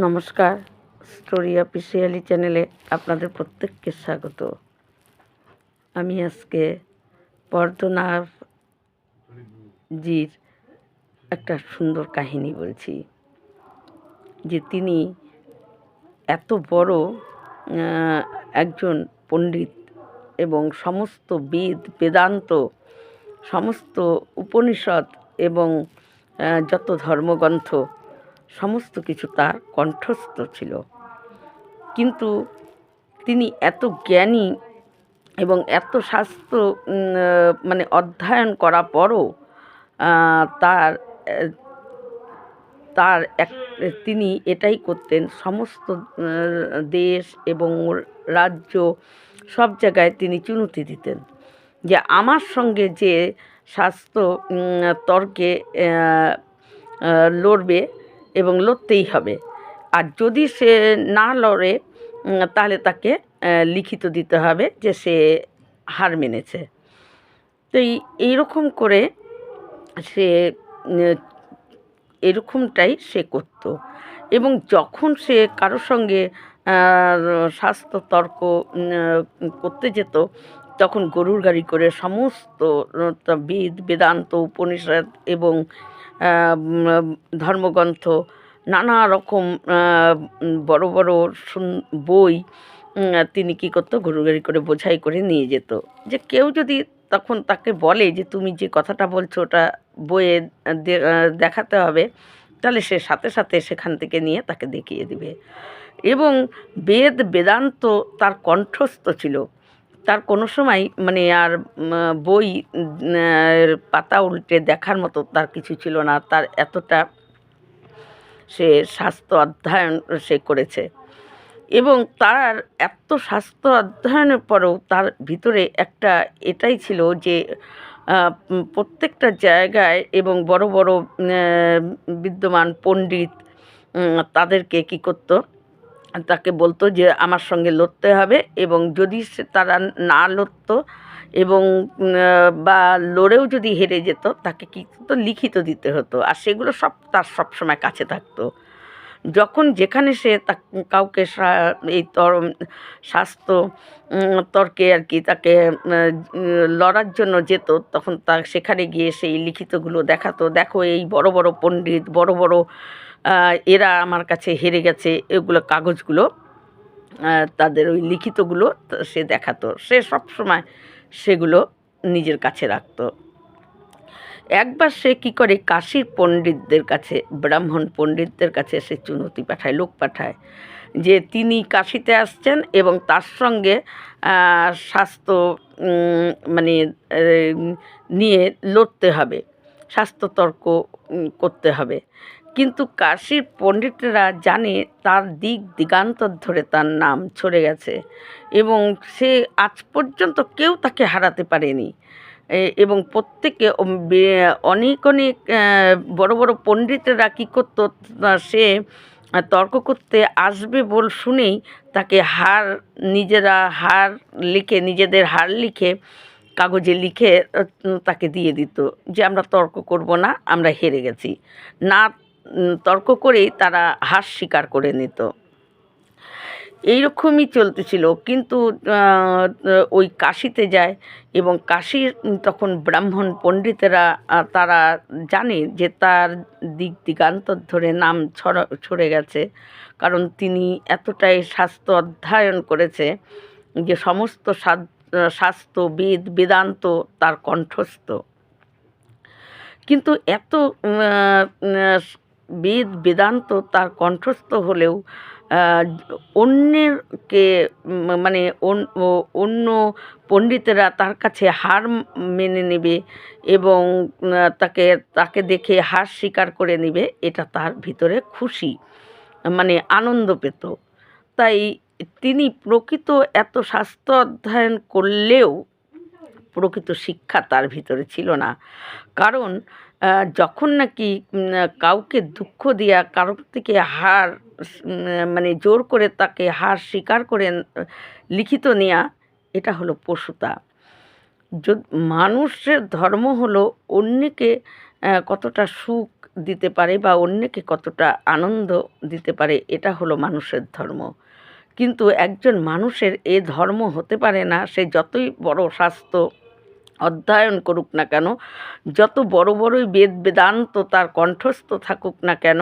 নমস্কার, story officially চ্যানেলে আপনাদের প্রত্যেককে স্বাগত। আমি আজকে পদ্মনাভ জির একটা সুন্দর কাহিনী বলছি, যে তিনি এত বড় একজন পণ্ডিত এবং সমস্ত বেদ, বেদান্ত, সমস্ত উপনিষদ এবং যত ধর্মগ্রন্থ সমস্ত কিছু তার কণ্ঠস্থ ছিল। কিন্তু তিনি এত জ্ঞানী এবং এত শাস্ত্র মানে অধ্যয়ন করার পরও তার তার এক, তিনি এটাই করতেন, সমস্ত দেশ এবং রাজ্য সব জায়গায় তিনি চুনতি দিতেন যে আমার সঙ্গে যে স্বাস্থ্য তর্কে লড়বে এবং লড়তেই হবে। আর যদি সে না লড়ে তাহলে তাকে লিখিত দিতে হবে যে সে হার মেনেছে। তো এই, এইরকম করে সে এরকমটাই সে করত। এবং যখন সে কারোর সঙ্গে স্বাস্থ্য তর্ক করতে যেত, তখন গরুর গাড়ি করে সমস্ত বেদ, বেদান্ত, উপনিষদ এবং ধর্মগ্রন্থ, নানা রকম বড় বড় বই তিনি কী করতো? গাড়ি করে বোঝাই করে নিয়ে যেত। যে কেউ যদি তখন তাকে বলে যে, তুমি যে কথাটা বলছো, ওটা বইয়ে দেখাতে হবে, তাহলে সে সাথে সাথে সেখান থেকে নিয়ে তাকে দেখিয়ে দিবে। এবং বেদ, বেদান্ত তার কণ্ঠস্থ ছিল। তার কোনো সময় মানে আর বই পাতা উল্টে দেখার মতো তার কিছু ছিল না। তার এতটা সে স্বাস্থ্য অধ্যয়ন সে করেছে। এবং তার এত স্বাস্থ্য অধ্যয়নের পরেও তার ভিতরে একটা এটাই ছিল যে প্রত্যেকটা জায়গায় এবং বড় বড় বিদ্যমান পণ্ডিত তাদেরকে কী করতো? তাকে বলতো যে, আমার সঙ্গে লড়তে হবে এবং যদি সে তারা না লড়তো এবং বা লড়েও যদি হেরে যেত, তাকে কী তো লিখিত দিতে হতো। আর সেগুলো সব তার সবসময় কাছে থাকতো। যখন যেখানে সে তা, কাউকে এই তর, স্বাস্থ্য তর্কে আর কি তাকে লড়ার জন্য যেত, তখন তা, সেখানে গিয়ে সেই লিখিতগুলো দেখাতো, দেখো এই বড় বড় পণ্ডিত, বড় বড় এরা আমার কাছে হেরে গেছে, এগুলো কাগজগুলো তাদের ওই লিখিতগুলো সে দেখাতো। সে সব সময় সেগুলো নিজের কাছে রাখতো। একবার সে কী করে কাশীর পণ্ডিতদের কাছে, ব্রাহ্মণ পণ্ডিতদের কাছে সে চুনতি পাঠায়, লোক পাঠায়, যে তিনি কাশিতে আসছেন এবং তার সঙ্গে স্বাস্থ্য মানে নিয়ে লড়তে হবে স্বাস্থ্য তর্ক করতে হবে। কিন্তু কাশীর পণ্ডিতরা জানে তার দিক দিগান্তর ধরে তার নাম ছড়ে গেছে এবং সে আজ পর্যন্ত কেউ তাকে হারাতে পারেনি। এবং প্রত্যেকে অনেক অনেক বড় বড় পণ্ডিতেরা কী করতো সে তর্ক করতে আসবে বল শুনেই তাকে হার, নিজেরা হার লিখে, নিজেদের হার লিখে কাগজে লিখে তাকে দিয়ে দিত যে, আমরা তর্ক করব না, আমরা হেরে গেছি। না তর্ক করেই তারা হার স্বীকার করে নিত। এইরকমই চলতেছিল। কিন্তু ওই কাশিতে যায় এবং কাশির তখন ব্রাহ্মণ পণ্ডিতেরা তারা জানে যে তার দিক দিগান্তর ধরে নাম ছড়া গেছে। কারণ তিনি এতটাই স্বাস্থ্য অধ্যয়ন করেছে যে সমস্ত স্বাস্থ্য বেদ, বেদান্ত তার কণ্ঠস্থ। কিন্তু এত বেদ বেদান্ত তার কণ্ঠস্থ হলেও অন্যেরকে মানে অন্য পণ্ডিতেরা তার কাছে হার মেনে নেবে এবং তাকে তাকে দেখে হার স্বীকার করে নেবে, এটা তার ভিতরে খুশি মানে আনন্দ পেত। তাই তিনি প্রকৃত এত স্বাস্থ্য অধ্যয়ন করলেও প্রকৃত শিক্ষা তার ভিতরে ছিল না। কারণ যখন নাকি কাউকে দুঃখ দেওয়া কারোর থেকে হার মানে জোর করে তাকে হার স্বীকার করে, লিখিত নেওয়া এটা হলো পশুতা মানুষের ধর্ম হলো অন্যকে কতটা সুখ দিতে পারে বা অন্যকে কতটা আনন্দ দিতে পারে, এটা হলো মানুষের ধর্ম। কিন্তু একজন মানুষের এ ধর্ম হতে পারে না, সে যতই বড় শাস্ত্র অধ্যয়ন করুক না কেন, যত বড় বড়ই বেদ বেদান্ত তার কণ্ঠস্থ থাকুক না কেন,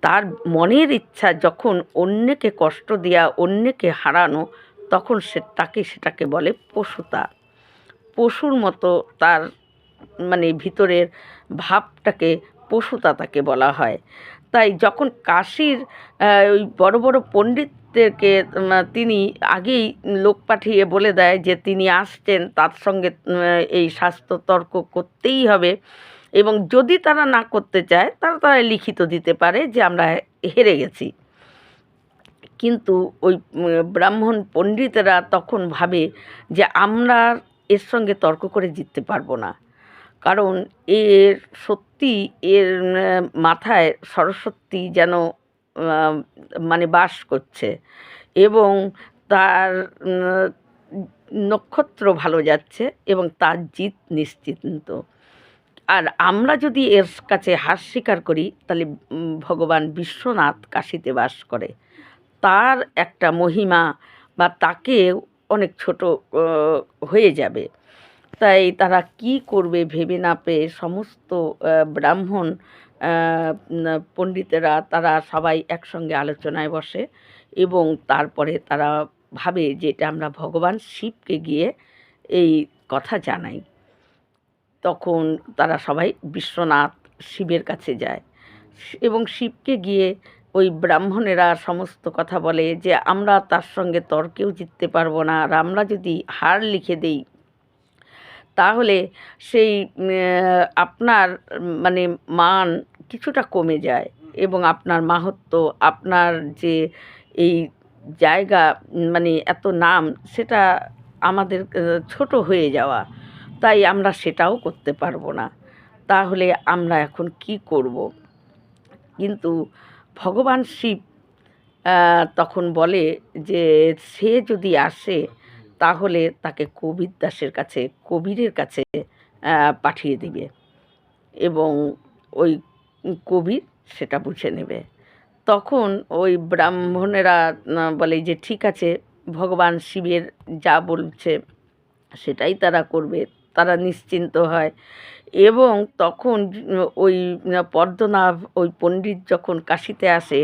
তার মনের ইচ্ছা যখন অন্যকে কষ্ট দেওয়া অন্যকে হারানো, তখন সে তাকে সেটাকে বলে পশুতা পশুর মতো তার মানে ভিতরের ভাবটাকে পশুতা তাকে বলা হয়। তাই যখন কাশির ওই বড় বড় পণ্ডিতদেরকে উম, তিনি আগেই লোক পাঠিয়ে বলে দেয় যে তিনি আসছেন তার সঙ্গে এই স্বাস্থ্য তর্ক করতেই হবে। এবং যদি তারা না করতে চায় তারা তারা লিখিত দিতে পারে যে আমরা হেরে গেছি। কিন্তু ওই ব্রাহ্মণ পণ্ডিতেরা তখন ভাবে যে আমরা এর সঙ্গে তর্ক করে জিততে পারব না। কারণ এর সত্যি এর মাথায় সরস্বতী যেন মানে বাস করছে। এবং তার নক্ষত্র ভালো যাচ্ছে এবং তার জিত নিশ্চিন্ত। আর আমরা যদি এর কাছে হার স্বীকার করি, তাহলে ভগবান বিশ্বনাথ কাশীতে বাস করে। তার একটা মহিমা বা তাকে অনেক ছোট হয়ে যাবে। তাই তারা কি করবে ভেবে না পেয়ে সমস্ত ব্রাহ্মণ পণ্ডিতেরা তারা সবাই একসঙ্গে আলোচনায় বসে এবং তারপরে তারা ভাবে যে এটা আমরা ভগবান শিবকে গিয়ে এই কথা জানাই। তখন তারা সবাই বিশ্বনাথ শিবের কাছে যায় এবং শিবকে গিয়ে ওই ব্রাহ্মণেরা সমস্ত কথা বলে যে আমরা তার সঙ্গে তর্কেও জিততে পারব না আর আমরা যদি হার লিখে দেই, তাহলে সেই আপনার মানে মান কিছুটা কমে যায় এবং আপনার মাহাত্ম্য, আপনার যে এই জায়গা মানে এত নাম, সেটা আমাদের ছোট হয়ে যাওয়া। তাই আমরা সেটাও করতে পারব না। তাহলে আমরা এখন কি করব? কিন্তু ভগবান শিব তখন বলে যে, সে যদি আসে, তাহলে তাকে কবির দাসের কাছে, কবিরের কাছে পাঠিয়ে দিবে। এবং ওই কবির সেটা বুঝে নেবে। তখন ওই ব্রাহ্মণেরা বলে যে, ঠিক আছে, ভগবান শিবের যা বলছে, সেটাই তারা করবে, তারা নিশ্চিন্ত হয়। এবং তখন ওই পদ্মনাভ, ওই পণ্ডিত যখন কাশিতে আসে,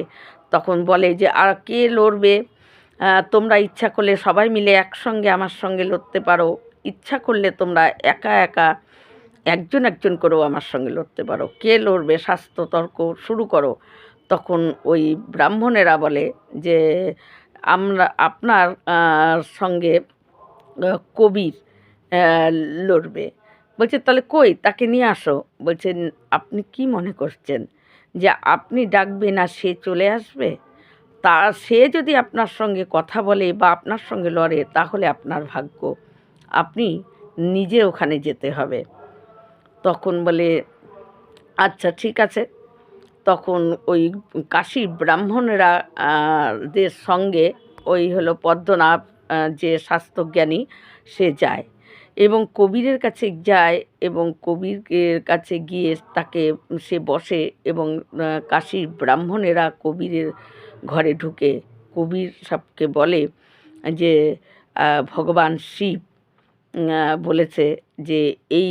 তখন বলে যে, আর কে লড়বে? তোমরা ইচ্ছা করলে সবাই মিলে একসঙ্গে আমার সঙ্গে লড়তে পারো। ইচ্ছা করলে তোমরা একা একা একজন একজন করেও আমার সঙ্গে লড়তে পারো। কে লড়বে, স্বাস্থ্য তর্ক শুরু করো। তখন ওই ব্রাহ্মণেরা বলে যে, আমরা, আপনার সঙ্গে কবির লড়বে। বলছে, তাহলে কই? তাকে নিয়ে আসো। বলছেন আপনি কি মনে করছেন যে, আপনি ডাকবেন আর সে চলে আসবে? তা সে যদি আপনার সঙ্গে কথা বলে বা আপনার সঙ্গে লড়ে, তাহলে আপনার ভাগ্য। আপনি নিজে ওখানে যেতে হবে। তখন বলে আচ্ছা ঠিক আছে। তখন ওই কাশী ব্রাহ্মণেরা দের সঙ্গে ওই হলো পদ্মনাভ যে স্বাস্থ্যজ্ঞানী সে যায় এবং কবিরের কাছে যায় এবং কবিরের কাছে গিয়ে তাকে সে বসে এবং কাশীর ব্রাহ্মণেরা কবিরের ঘরে ঢুকে। কবির সবকে বলে যে ভগবান শিব বলেছে যে এই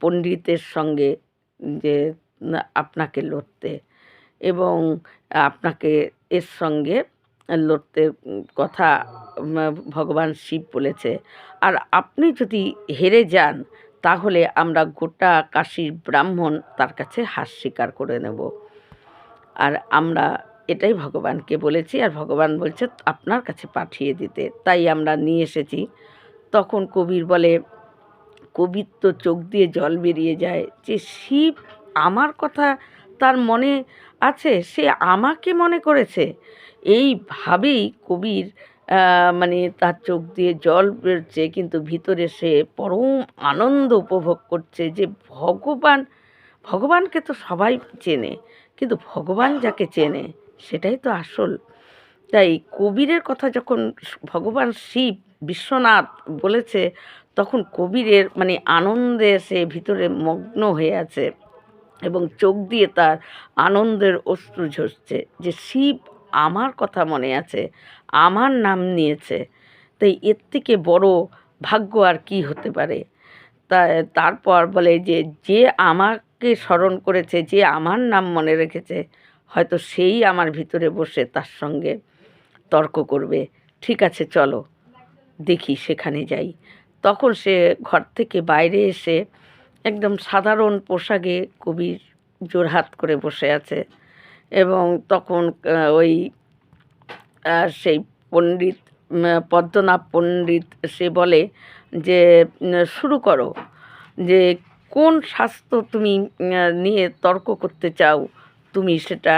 পণ্ডিতের সঙ্গে যে আপনাকে লড়তে এবং আপনাকে এর সঙ্গে লড়তে কথা ভগবান শিব বলেছে। আর আপনি যদি হেরে যান, তাহলে আমরা গোটা কাশীর ব্রাহ্মণ তার কাছে হাস স্বীকার করে নেব। আর আমরা এটাই ভগবানকে বলেছি, আর ভগবান বলছে, আপনার কাছে পাঠিয়ে দিতে। তাই আমরা নিয়ে এসেছি। তখন কবির বলে, কবির তো চোখ দিয়ে জল বেরিয়ে যায়। যে শিব আমার কথা তার মনে আছে, সে আমাকে মনে করেছে। এইভাবেই কবির মানে তার চোখ দিয়ে জল বেরোচ্ছে, কিন্তু ভিতরে সে পরম আনন্দ উপভোগ করছে যে ভগবান, ভগবানকে তো সবাই চেনে, কিন্তু ভগবান যাকে চেনে, সেটাই তো আসল। তাই কবিরের কথা যখন ভগবান শিব বিশ্বনাথ বলেছে, তখন কবিরের মানে আনন্দে সে ভিতরে মগ্ন হয়ে আছে এবং চোখ দিয়ে তার আনন্দের অশ্রু ঝরছে যে, শিব আমার কথা মনে আছে, আমার নাম নিয়েছে, তাই এর থেকে বড় ভাগ্য আর কি হতে পারে? তা, তারপর বলে যে যে আমাকে স্মরণ করেছে, যে আমার নাম মনে রেখেছে, হয়তো সেই আমার ভিতরে বসে তার সঙ্গে তর্ক করবে। ঠিক আছে, চলো। দেখি সেখানে যাই। তখন সে ঘর থেকে বাইরে এসে একদম সাধারণ পোশাকে কবির জোরহাত করে বসে আছে এবং তখন ওই সেই পণ্ডিত পদ্মনাভ পণ্ডিত সে বলে যে শুরু করো যে, কোন শাস্ত্র তুমি নিয়ে তর্ক করতে চাও তুমি সেটা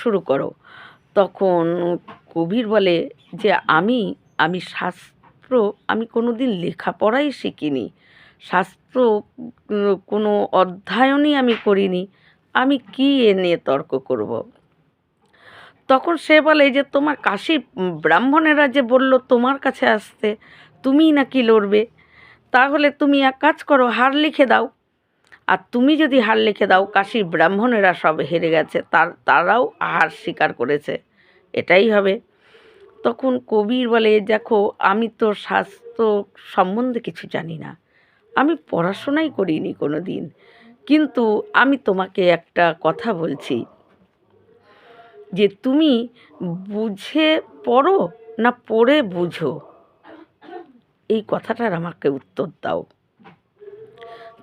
শুরু করো। তখন কবির বলে যে, আমি আমি শাস্ত্র, আমি কোনো দিন লেখাপড়াই শিখিনি। শাস্ত্র কোনো অধ্যয়নই আমি করিনি। আমি কি এ নিয়ে তর্ক করব? তখন সে বলে, যে তোমার কাশি ব্রাহ্মণেরা যে বলল তোমার কাছে আসতে, তুমিই নাকি লড়বে? তাহলে তুমি এক কাজ করো, হার লিখে দাও। আর তুমি যদি হার লিখে দাও, কাশি ব্রাহ্মণেরা সব হেরে গেছে। তার, তারাও হার স্বীকার করেছে। এটাই হবে। তখন কবির বলে, দেখো, আমি তো স্বাস্থ্য সম্বন্ধে কিছু জানি না। আমি পড়াশোনাই করিনি কোনো দিন কিন্তু আমি তোমাকে একটা কথা বলছি। যে তুমি বুঝে পড়ো না পড়ে বুঝো? এই কথাটার আমাকে উত্তর দাও।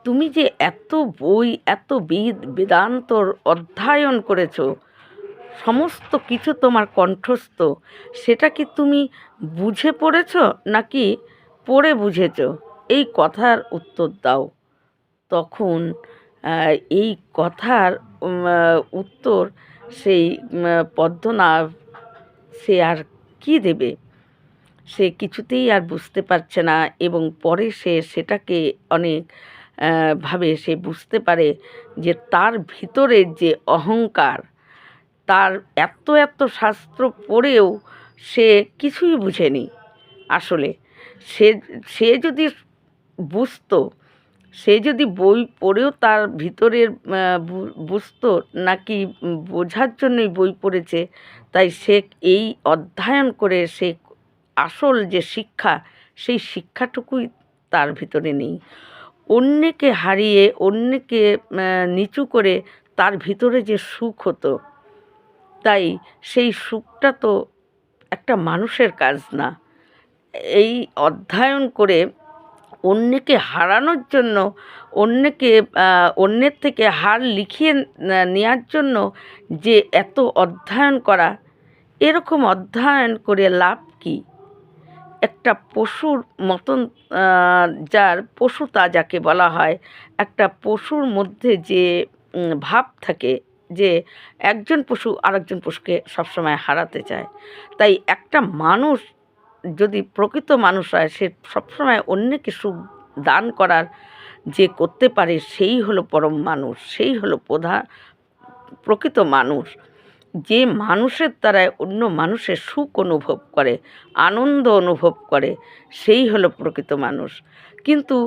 তুমি যে এত বই, এত বেদ, বেদান্তর অধ্যয়ন করেছ সমস্ত কিছু তোমার কণ্ঠস্থ, সেটা কি তুমি বুঝে পড়েছ নাকি পড়ে বুঝেছ? এই কথার উত্তর দাও। তখন এই কথার উত্তর সেই পদ্মনা সে আর কি দেবে? সে কিছুতেই আর বুঝতে পারছে না এবং পরে সে সেটাকে অনেক ভাবে সে বুঝতে পারে যে তার ভিতরে যে অহংকার তার এত এত শাস্ত্র পড়েও সে কিছুই বুঝেনি আসলে। সে সে যদি বুঝতো, সে যদি বই পড়েও তার ভিতরের বুঝতো নাকি বোঝার জন্যই বই পড়েছে, তাই সে এই অধ্যয়ন করে সে আসল যে শিক্ষা, সেই শিক্ষাটুকুই তার ভিতরে নেই। অন্যকে হারিয়ে, অন্যকে নিচু করে তার ভিতরে যে সুখ হতো তাই সেই সুখটা তো একটা মানুষের কাজ না। এই অধ্যয়ন করে অন্যকে হারানোর জন্য, অন্যকে অন্যের থেকে হার লিখিয়ে নেওয়ার জন্য যে এত অধ্যয়ন করা, এরকম অধ্যয়ন করে লাভ কি? একটা পশুর মতন যার পশুতা যাকে বলা হয়, একটা পশুর মধ্যে যে ভাব থাকে যে একজন পশু আরেকজন পশুকে সবসময় হারাতে চায়। তাই একটা মানুষ যদি প্রকৃত মানুষ হয়, সে সবসময় অন্যকে সুখ দান করার যে করতে পারে, সেই হলো পরম মানুষ, সেই হলো প্রধান প্রকৃত মানুষ। যে মানুষের দ্বারায় অন্য মানুষের সুখ অনুভব করে, আনন্দ অনুভব করে, সেই হলো প্রকৃত মানুষ। কিন্তু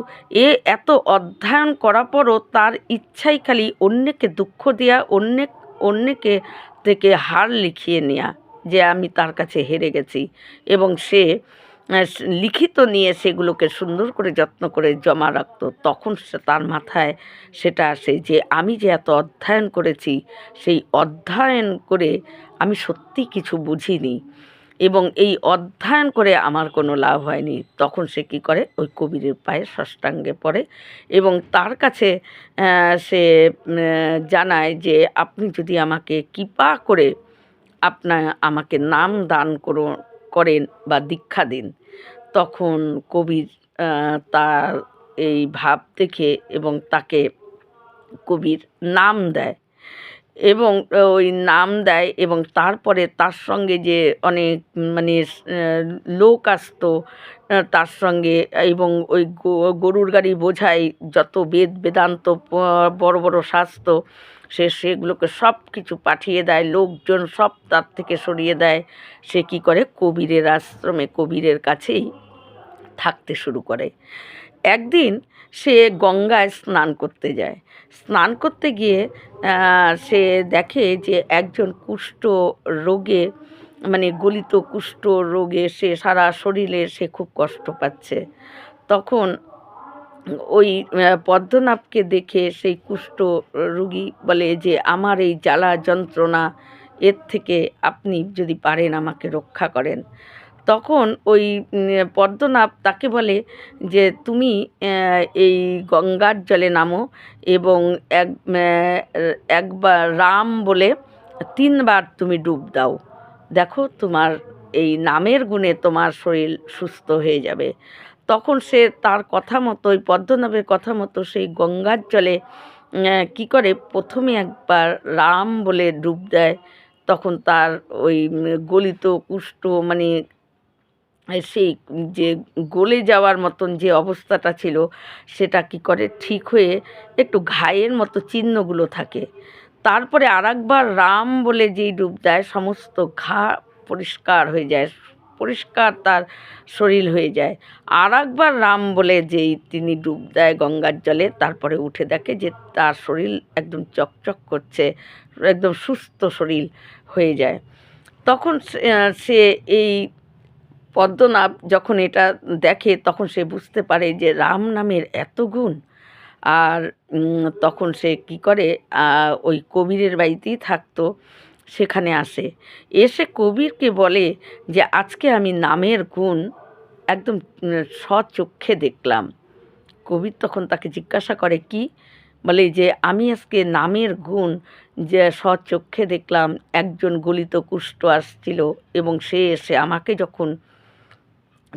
এ এত অধ্যয়ন করার পরও তার ইচ্ছাই খালি অন্যকে দুঃখ দেওয়া অন্য, অন্যকে থেকে হার লিখিয়ে নেওয়া যে আমি তার কাছে হেরে গেছি। এবং সে লিখিত নিয়ে সেগুলোকে সুন্দর করে যত্ন করে জমা রাখত। তখন সে তার মাথায় সেটা আসে যে আমি যে এত অধ্যয়ন করেছি, সেই অধ্যয়ন করে আমি সত্যি কিছু বুঝিনি। এবং এই অধ্যয়ন করে আমার কোনো লাভ হয়নি। তখন সে কী করে? ওই কবিরের পায়ে ষষ্ঠাঙ্গে পড়ে এবং তার কাছে সে জানায় যে আপনি যদি আমাকে কৃপা করে আপনার আমাকে নাম দান করো, করেন বা দীক্ষা দিন, তখন কবির তার এই ভাব দেখে এবং তাকে কবির নাম দেয়। এবং ওই নাম দেয় এবং তারপরে তার সঙ্গে যে অনেক মানে লোক আসতো তার সঙ্গে এবং ওই গরুর গাড়ি বোঝাই যত বেদ, বেদান্ত বড় বড় শাস্ত্র, সে, সেগুলোকে সব কিছু পাঠিয়ে দেয়, লোকজন সব তার থেকে সরিয়ে দেয়। সে কি করে? কবিরের আশ্রমে, কবিরের কাছেই থাকতে শুরু করে। একদিন সে গঙ্গায় স্নান করতে যায়। স্নান করতে গিয়ে সে দেখে যে একজন কুষ্ঠ রোগে মানে গলিত কুষ্ঠ রোগে সে সারা শরীরে সে খুব কষ্ট পাচ্ছে। তখন ওই পদ্মনাভকে দেখে সেই কুষ্ঠ রোগী বলে যে, আমার এই জ্বালা যন্ত্রণা, এর থেকে আপনি যদি পারেন আমাকে রক্ষা করেন। তখন ওই পদ্মনাভ তাকে বলে যে, তুমি এই গঙ্গার জলে নামো এবং এক একবার রাম বলে তিনবার তুমি ডুব দাও। দেখো তোমার এই নামের গুণে তোমার শরীর সুস্থ হয়ে যাবে। তখন সে তার কথা মতো, ওই পদ্মনাভের কথা মতো সেই গঙ্গার জলে কি করে প্রথমে একবার রাম বলে ডুব দেয়। তখন তার ওই গলিত কুষ্ঠ মানে সেই যে গলে যাওয়ার মতন যে অবস্থাটা ছিল, সেটা কি করে? ঠিক হয়ে একটু ঘায়ের মতো চিহ্নগুলো থাকে। তারপরে আরেকবার রাম বলে যেই ডুব দেয়, সমস্ত ঘা পরিষ্কার হয়ে যায়, পরিষ্কার তার শরীর হয়ে যায়। আর একবার রাম বলে যেই তিনি ডুব দেয় গঙ্গার জলে, তারপরে উঠে দেখে যে তার শরীর একদম চকচক করছে, একদম সুস্থ শরীর হয়ে যায়। তখন সে- সে এই পদ্মনাভ যখন এটা দেখে তখন সে বুঝতে পারে যে রাম নামের এত গুণ। আর তখন সে কি করে ওই কবিরের বাড়িতেই থাকতো, সেখানে আসে। এসে কবিরকে বলে যে, আজকে আমি নামের গুণ একদম সচক্ষে দেখলাম। কবির তখন তাকে জিজ্ঞাসা করে, কি? বলে যে, আমি আজকে নামের গুণ যে সচক্ষে দেখলাম, একজন গলিত কুষ্ঠ আসছিল এবং সে এসে আমাকে যখন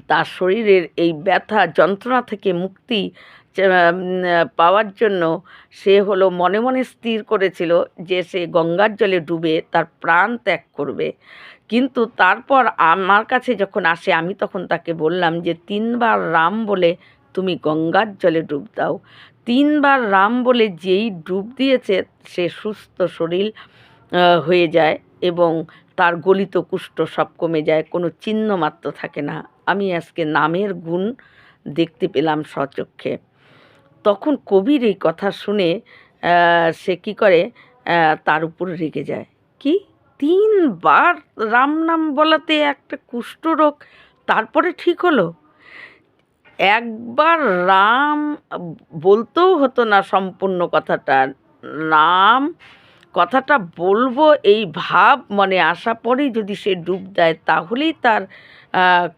তার শরীরের এই ব্যথা যন্ত্রণা থেকে মুক্তি পাওয়ার জন্য সে হলো মনে মনে স্থির করেছিল যে সে গঙ্গার জলে ডুবে তার প্রাণ ত্যাগ করবে। কিন্তু তারপর আমার কাছে যখন আসে, আমি তখন তাকে বললাম যে, তিনবার রাম বলে তুমি গঙ্গার জলে ডুব দাও। তিনবার রাম বলে যেই ডুব দিয়েছে, সে সুস্থ শরীর হয়ে যায় এবং তার গলিত কুষ্ঠ সব কমে যায়, কোনো চিহ্ন মাত্র থাকে না। আমি আজকে নামের গুণ দেখতে পেলাম স্বচক্ষে। তখন কবির এই কথা শুনে সে কি করে? তার উপর রেগে যায়। কি? তিনবার রাম নাম বলাতে একটা কুষ্ঠরোগ তারপরে ঠিক হলো? একবার রাম বলতেও হতো না সম্পূর্ণ কথাটা রাম কথাটা বলব, এই ভাব মনে আসা পরেই যদি সে ডুব দেয়, তাহলেই তার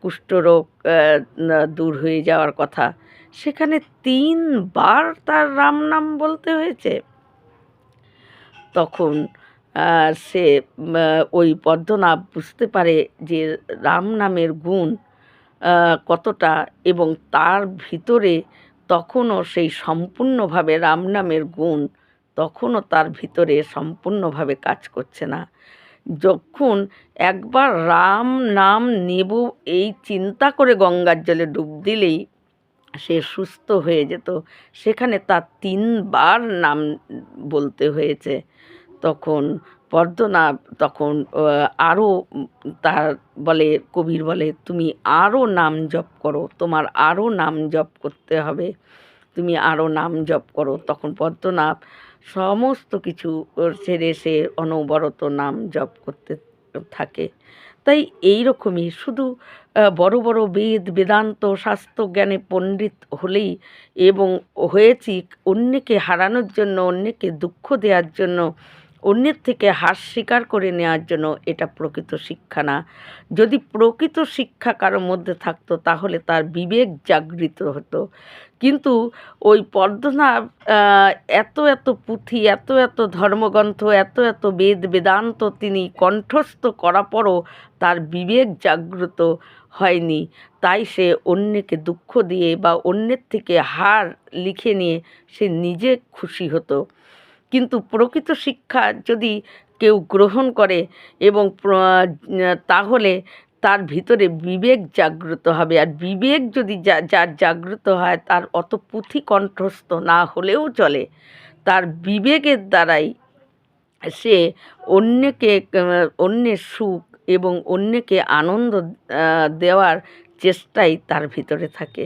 কুষ্ঠরোগ দূর হয়ে যাওয়ার কথা। সেখানে তিনবার তার রাম নাম বলতে হয়েছে। তখন সে ওই পদ্মনাভ বুঝতে পারে যে রাম নামের গুণ কতটা এবং তার ভিতরে তখনও সেই সম্পূর্ণভাবে রাম নামের গুণ, তখনও তার ভিতরে সম্পূর্ণভাবে কাজ করছে না। যখন একবার রাম নাম নেব এই চিন্তা করে গঙ্গার জলে ডুব দিলেই সে সুস্থ হয়ে যেত। সেখানে তার তিনবার নাম বলতে হয়েছে। তখন পদ্মনাভ, তখন আরও তার বলে, কবির বলে, তুমি আরও নাম জপ করো, তোমার আরও নাম জপ করতে হবে। তুমি আরও নাম জপ করো। তখন পদ্মনাভ সমস্ত কিছু ছেড়ে সে অনবরত নাম জপ করতে থাকে। তাই এই রকমই শুধু বড় বড় বেদ, বেদান্ত, শাস্ত্র জ্ঞানে পণ্ডিত হলেই এবং হয়েছি অন্যকে হারানোর জন্য, অন্যকে দুঃখ দেওয়ার জন্য অন্যের থেকে হার স্বীকার করে নেওয়ার জন্য এটা প্রকৃত শিক্ষা না। যদি প্রকৃত শিক্ষা কারোর মধ্যে থাকতো তাহলে তার বিবেক জাগৃত হতো। কিন্তু ওই পদ্মনাভ আহ, এত এত পুঁথি এত এত ধর্মগ্রন্থ এত এত বেদ বেদান্ত তিনি কণ্ঠস্থ করা পরও তার বিবেক জাগ্রত হয়নি। তাই সে অন্যকে দুঃখ দিয়ে বা অন্যের থেকে হার লিখে নিয়ে সে নিজে খুশি হতো। কিন্তু প্রকৃত শিক্ষা যদি কেউ গ্রহণ করে এবং তাহলে তার ভিতরে বিবেক জাগ্রত হবে। আর বিবেক যদি যার জাগ্রত হয়, তার অত পুঁথি কণ্ঠস্থ না হলেও চলে। তার বিবেকের দ্বারাই সে অন্যকে অন্যের সুখ এবং অন্যকে আনন্দ দেওয়ার চেষ্টাই তার ভিতরে থাকে।